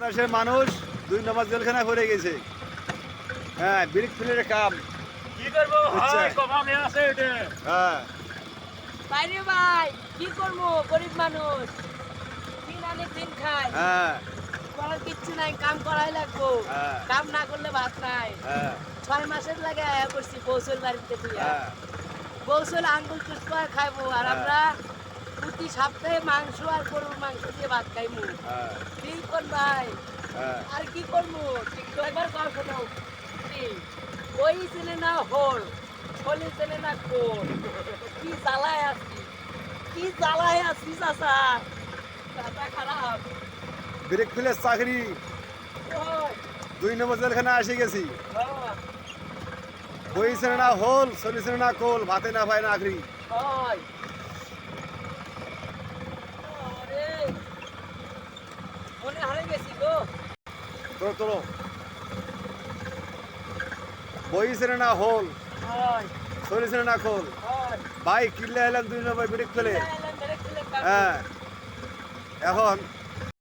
দেশের মানুষ দুই নম্বর জেলখানায় পড়ে গেছে। হ্যাঁ ব্রিক ফিলের কাম। কি করব? আছে এটা। হ্যাঁ। বাইরে ভাই কি করব? গরিব মানুষ। দিন আনে দিন খায়। হ্যাঁ। করার কিচ্ছু নাই কাম করাই লাগবো। হ্যাঁ। কাম না করলে ভাত নাই। হ্যাঁ। ছয় মাসের লাগে আয়া করছি বৌসল বাড়িতে দিয়া হ্যাঁ। বৌসল আঙ্গুল চুষ করে খাইবো। আর। আমরা প্রতি সপ্তাহে মাংস আর গরুর মাংস দিয়ে ভাত খাইমু। হ্যাঁ। কি কর ভাই? হ্যাঁ। আর কি করব একবার কর শোনো। ওই ছেলে না হল হলি ছেলে না কোল কি জ্বালায় আছি কি জ্বালায় আছি চাচা? চাচা খারাপ। ব্রিক ফিলের চাকরি। দুই নম্বর জেলখানায় এসে গেছি। হ্যাঁ, না হোল চলিছে না কোল ভাতে না পায় না আখরি। তোলো তোলো। বইছে না হোল? চলিছে না কোল ভাই কিনলে এলাম দুই নম্বর ব্রিক ফেলে। হ্যাঁ। এখন